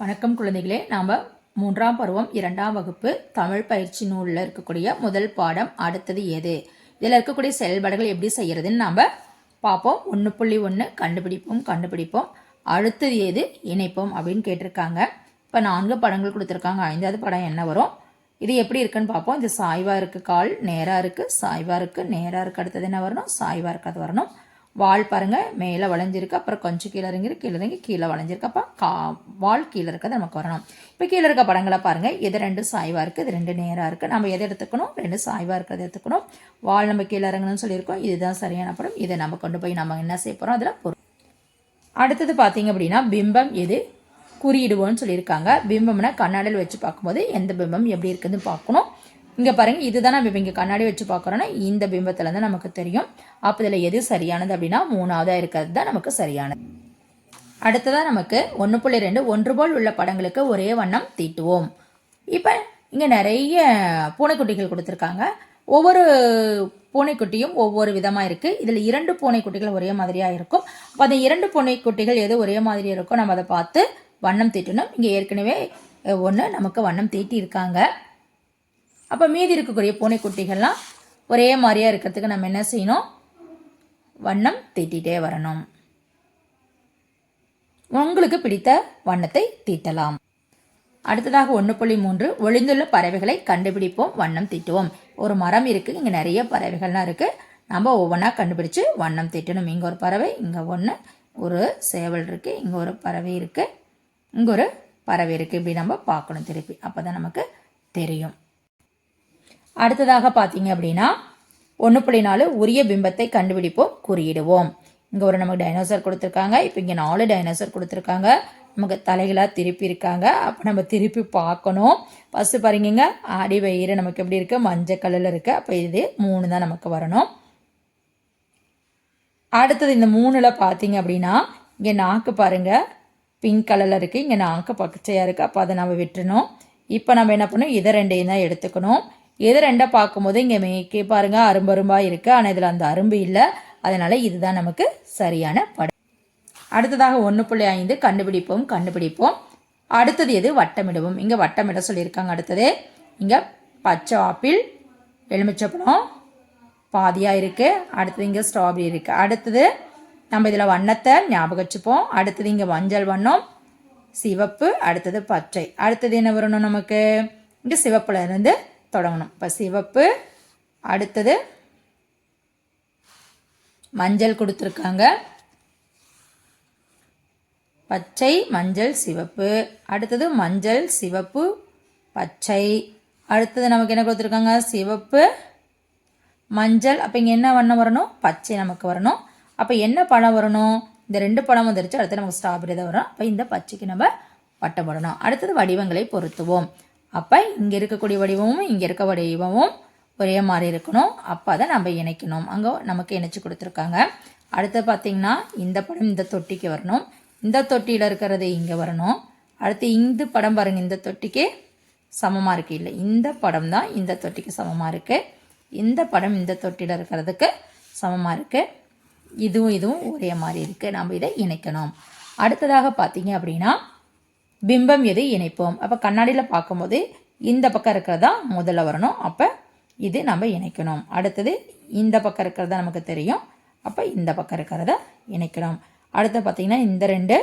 வணக்கம் குழந்தைகளே. நாம் மூன்றாம் பருவம் இரண்டாம் வகுப்பு தமிழ் பயிற்சி நூலில் இருக்கக்கூடிய முதல் பாடம் அடுத்தது எது? இதில் இருக்கக்கூடிய செயல்பாடுகள் எப்படி செய்கிறதுன்னு நாம் பார்ப்போம். ஒன்று புள்ளி ஒன்று கண்டுபிடிப்போம் கண்டுபிடிப்போம். அடுத்தது எது? இணைப்போம் அப்படின்னு கேட்டிருக்காங்க. இப்போ நான்கு படங்கள் கொடுத்துருக்காங்க. ஐந்தாவது படம் என்ன வரும்? இது எப்படி இருக்குன்னு பார்ப்போம். இது சாய்வாக இருக்குது கால் நேராக இருக்குது சாய்வாக இருக்குது நேராக இருக்குது அடுத்தது என்ன வரணும்? சாய்வாக இருக்கிறது வரணும். வால் பாருங்கள் மேலே வளைஞ்சிருக்கு அப்புறம் கொஞ்சம் கீழே இறங்கிருக்கு கீழே இறங்கி கீழே வளைஞ்சிருக்கு. அப்போ கா வால் கீழே இருக்கிறது நமக்கு வரணும் இப்போ கீழே இருக்க படங்களை பாருங்கள் இது ரெண்டு சாய்வாக இருக்குது இது ரெண்டு நேராக இருக்குது நம்ம எதை எடுத்துக்கணும் ரெண்டு சாய்வாக இருக்கிறத எடுத்துக்கணும். வால் நம்ம கீழே இறங்கணும்னு சொல்லியிருக்கோம் இதுதான் சரியான படம் இதை நம்ம கொண்டு போய் நம்ம என்ன செய்ய போகிறோம் அதில் பொருள். அடுத்தது பார்த்தீங்க அப்படின்னா பிம்பம் எது குறியிடுவோம்னு சொல்லியிருக்காங்க. பிம்பம்னா கண்ணாடியில் வச்சு பார்க்கும்போது எந்த பிம்பம் எப்படி இருக்குதுன்னு பார்க்கணும். இங்கே பாருங்கள் இதுதான் நம்ம இப்போ இங்கே கண்ணாடி வச்சு பார்க்குறோன்னா இந்த பிம்பத்தில் தான் நமக்கு தெரியும். அப்போ இதில் எது சரியானது அப்படின்னா மூணாவதாக இருக்கிறது தான் நமக்கு சரியானது. அடுத்ததாக நமக்கு ஒன்று புள்ளி ரெண்டு ஒன்று போல் உள்ள படங்களுக்கு ஒரே வண்ணம் தீட்டுவோம். இப்போ இங்கே நிறைய பூனைக்குட்டிகள் கொடுத்துருக்காங்க. ஒவ்வொரு பூனைக்குட்டியும் ஒவ்வொரு விதமாக இருக்குது இதில் இரண்டு பூனைக்குட்டிகள் ஒரே மாதிரியாக இருக்கும். அப்போ அந்த இரண்டு பூனைக்குட்டிகள் எது ஒரே மாதிரி இருக்கோ நம்ம அதை பார்த்து வண்ணம் தீட்டணும். இங்கே ஏற்கனவே ஒன்று நமக்கு வண்ணம் தீட்டி இருக்காங்க அப்போ மீதி இருக்கக்கூடிய பூனைக்குட்டிகள்லாம் ஒரே மாதிரியாக இருக்கிறதுக்கு நம்ம என்ன செய்யணும்? வண்ணம் தீட்டிகிட்டே வரணும். உங்களுக்கு பிடித்த வண்ணத்தை தீட்டலாம். அடுத்ததாக ஒன்று புள்ளி மூன்று ஒளிந்துள்ள பறவைகளை கண்டுபிடிப்போம் வண்ணம் தீட்டுவோம். ஒரு மரம் இருக்குது இங்கே நிறைய பறவைகள்லாம் இருக்குது நம்ம ஒவ்வொன்றா கண்டுபிடிச்சு வண்ணம் தீட்டணும். இங்கே ஒரு பறவை இங்கே ஒன்று ஒரு சேவல் இருக்குது இங்கே ஒரு பறவை இருக்குது இங்கே ஒரு பறவை இருக்குது இப்படி நம்ம பார்க்கணும் திருப்பி. அப்போ தான் நமக்கு தெரியும். அடுத்ததாக பார்த்தீங்க அப்படின்னா ஒன்று புள்ளி நாலு உரிய பிம்பத்தை கண்டுபிடிப்போம் குறியிடுவோம். இங்கே ஒரு நமக்கு டைனோசர் கொடுத்துருக்காங்க. இப்போ இங்கே நாலு டைனோசர் கொடுத்துருக்காங்க. நமக்கு தலைகளாக திருப்பி இருக்காங்க அப்போ நம்ம திருப்பி பார்க்கணும். ஃபஸ்ட்டு பாருங்க ஆடி வயிறு நமக்கு எப்படி இருக்குது மஞ்சள் கலரில் இருக்குது அப்போ இது மூணு தான் நமக்கு வரணும். அடுத்தது இந்த மூணில் பார்த்தீங்க அப்படின்னா இங்கே நாக்கு பாருங்கள் பிங்க் கலரில் இருக்குது இங்கே நாக்கு பச்சையாக இருக்குது அப்போ அதை நம்ம விட்டுறணும். இப்போ நம்ம என்ன பண்ணணும்? இதை ரெண்டையும் தான் எடுத்துக்கணும். எது ரெண்டை பார்க்கும்போது இங்கே மேக்கே பாருங்கள் அரும்பரும்பாக இருக்குது ஆனால் இதில் அந்த அரும்பு இல்லை. அதனால் இதுதான் நமக்கு சரியான படம். அடுத்ததாக ஒன்று புள்ளி ஐந்து கண்டுபிடிப்போம் கண்டுபிடிப்போம். அடுத்தது எது? வட்டமிடுவோம். இங்கே வட்டமிட சொல்லியிருக்காங்க அடுத்தது. இங்கே பச்சை ஆப்பிள் எலுமிச்சப்பழம் பாதியாக இருக்குது அடுத்தது இங்கே ஸ்ட்ராபெரி இருக்குது அடுத்தது நம்ம இதில் வண்ணத்தை ஞாபகம் வச்சுப்போம். அடுத்தது இங்கே மஞ்சள் வண்ணம் சிவப்பு அடுத்தது பச்சை. அடுத்தது என்ன வரணும் நமக்கு? இங்கே சிவப்புல இருந்து தொடங்கணும். இப்போ சிவப்பு அடுத்தது மஞ்சள் கொடுத்துருக்காங்க. பச்சை மஞ்சள் சிவப்பு. அடுத்தது மஞ்சள் சிவப்பு பச்சை. அடுத்தது நமக்கு என்ன கொடுத்துருக்காங்க? சிவப்பு மஞ்சள். அப்போ இங்கே என்ன வண்ணம் வரணும்? பச்சை நமக்கு வரணும். அப்போ என்ன பழம் வரணும்? இந்த ரெண்டு பழம் வந்துருச்சு அடுத்து நமக்கு ஸ்ட்ராபெரி தான் வரும். அப்போ இந்த பச்சைக்கு நம்ம பட்டம் போடணும். அடுத்தது வடிவங்களை பொருத்துவோம். அப்போ இங்கே இருக்கக்கூடிய வடிவமும் இங்கே இருக்க வடிவமும் ஒரே மாதிரி இருக்கணும். அப்போ அதை நம்ம இணைக்கணும். அங்கே நமக்கு இணைச்சி கொடுத்துருக்காங்க. அடுத்து பார்த்திங்கன்னா இந்த படம் இந்த தொட்டிக்கு வரணும். இந்த தொட்டியில் இருக்கிறது இங்கே வரணும். அடுத்து இந்த படம் பாருங்கள் இந்த தொட்டிக்கு சமமாக இருக்குது இல்லை? இந்த படம் தான் இந்த தொட்டிக்கு சமமாக இருக்குது இந்த படம் இந்த தொட்டியில் இருக்கிறதுக்கு சமமாக இருக்குது இதுவும் இதுவும் ஒரே மாதிரி இருக்குது நம்ம இதை இணைக்கணும். அடுத்ததாக பார்த்தீங்க அப்படின்னா பிம்பம் எது? இணைப்போம். அப்போ கண்ணாடியில் பார்க்கும்போது இந்த பக்கம் இருக்கிறதா முதல்ல வரணும். அப்போ இது நம்ம இணைக்கணும். அடுத்தது இந்த பக்கம் இருக்கிறதா நமக்கு தெரியும். அப்போ இந்த பக்கம் இருக்கிறத இணைக்கணும். அடுத்து பார்த்திங்கன்னா இந்த ரெண்டு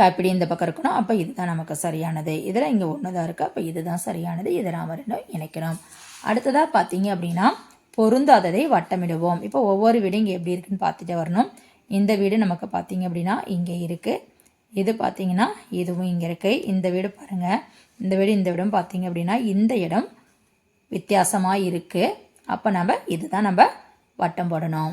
காப்பிடி இந்த பக்கம் இருக்கணும். அப்போ இதுதான் நமக்கு சரியானது. இதில் இங்கே ஒன்று தான் இருக்குது அப்போ இதுதான் சரியானது. இதை நாம் ரெண்டும் இணைக்கணும். அடுத்ததாக பார்த்தீங்க அப்படின்னா பொருந்தாததை வட்டமிடுவோம். இப்போ ஒவ்வொரு வீடும் இங்கே எப்படி இருக்குன்னு பார்த்துட்டு வரணும். இந்த வீடு நமக்கு பார்த்தீங்க அப்படின்னா இங்கே இருக்குது இது பார்த்தீங்கன்னா இதுவும் இங்கே இருக்குது இந்த வீடு பாருங்கள் இந்த வீடு இந்த வீடும் பார்த்தீங்க அப்படின்னா இந்த இடம் வித்தியாசமாக இருக்குது அப்போ நம்ம இதுதான் நம்ம வட்டம் போடணும்.